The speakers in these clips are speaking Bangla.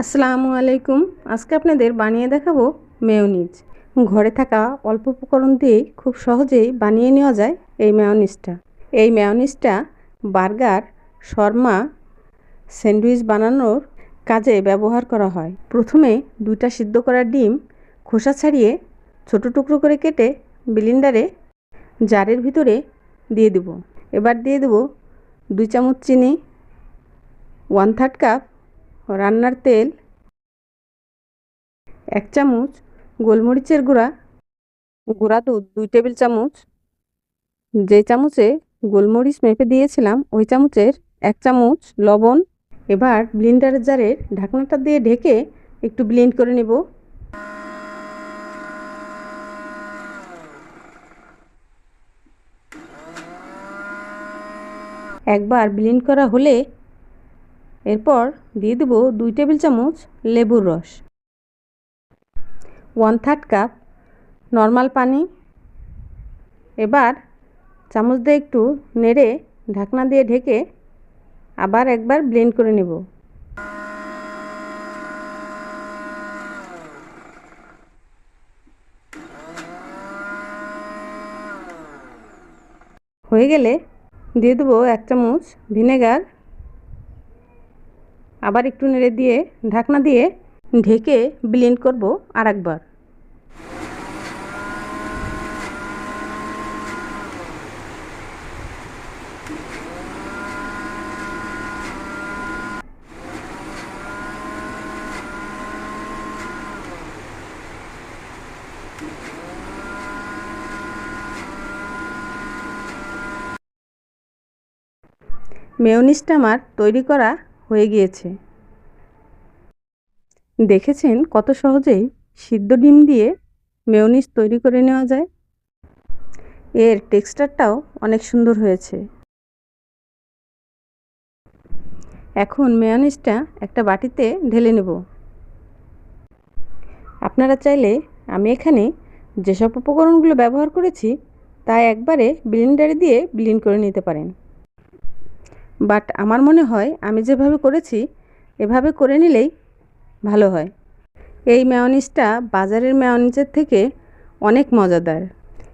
আসসালামু আলাইকুম। আজকে আপনাদের বানিয়ে দেখাবো মেয়োনিজ ঘরে থাকা অল্প উপকরণ দিয়েই খুব সহজেই বানিয়ে নেওয়া যায় এই মেয়োনিজটা এই মেয়োনিজটা বার্গার, শর্মা স্যান্ডউইচ বানানোর কাজে ব্যবহার করা হয়। প্রথমে দুইটা সিদ্ধ করা ডিম খোসা ছাড়িয়ে ছোট টুকরো করে কেটে বিলিন্ডারে জারের ভিতরে দিয়ে দেব। এবার দিয়ে দেব দুই চামচ চিনি ওয়ান থার্ড কাপ রান্নার তেল, এক চামচ গোলমরিচের গুঁড়া গুঁড়া দুধ, দুই টেবিল চামচ। যে চামচে গোলমরিচ মেপে দিয়েছিলাম, ওই চামচের এক চামচ লবণ। এবার ব্লিন্ডারের জারের ঢাকনাটা দিয়ে ঢেকে একটু ব্লেন্ড করে নেব। একবার ব্লেন্ড করা হলে এরপর দিয়ে দেব দুই টেবিল চামচ লেবুর রস। ওয়ান থার্ড কাপ নর্মাল পানি। এবার চামচ দিয়ে একটু নেড়ে ঢাকনা দিয়ে ঢেকে আবার একবার ব্লেন্ড করে নেব। হয়ে গেলে দিয়ে দেবো এক চামচ ভিনেগার আবার একটু নেড়ে দিয়ে, ঢাকনা দিয়ে ঢেকে ব্লেন্ড করব আর একবার মেয়নিজটা আমার তৈরি করা হয়ে গিয়েছে। দেখেছেন কত সহজেই সিদ্ধ ডিম দিয়ে মেয়নিজ তৈরি করে নেওয়া যায়? এর টেক্সচারটাও অনেক সুন্দর হয়েছে। এখন মেয়নিজটা একটা বাটিতে ঢেলে নেব। আপনারা চাইলে আমি এখানে যেসব উপকরণগুলো ব্যবহার করেছি, তা একবারে ব্লেন্ডারে দিয়ে ব্লেন্ড করে নিতে পারেন। বাট আমার মনে হয় আমি যেভাবে করেছি, এভাবে করে নিলেই ভালো হয়। এই মেয়নিজটা বাজারের মেয়নিজের থেকে অনেক মজাদার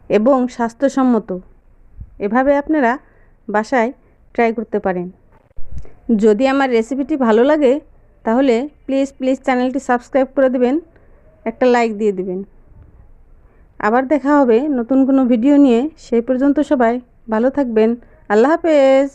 এবং স্বাস্থ্যসম্মত। এভাবে আপনারা বাসায় ট্রাই করতে পারেন। যদি আমার রেসিপিটি ভালো লাগে, তাহলে প্লিজ প্লিজ চ্যানেলটি সাবস্ক্রাইব করে দেবেন, একটা লাইক দিয়ে দেবেন। আবার দেখা হবে নতুন কোনো ভিডিও নিয়ে। সেই পর্যন্ত সবাই ভালো থাকবেন। আল্লাহ হাফেজ!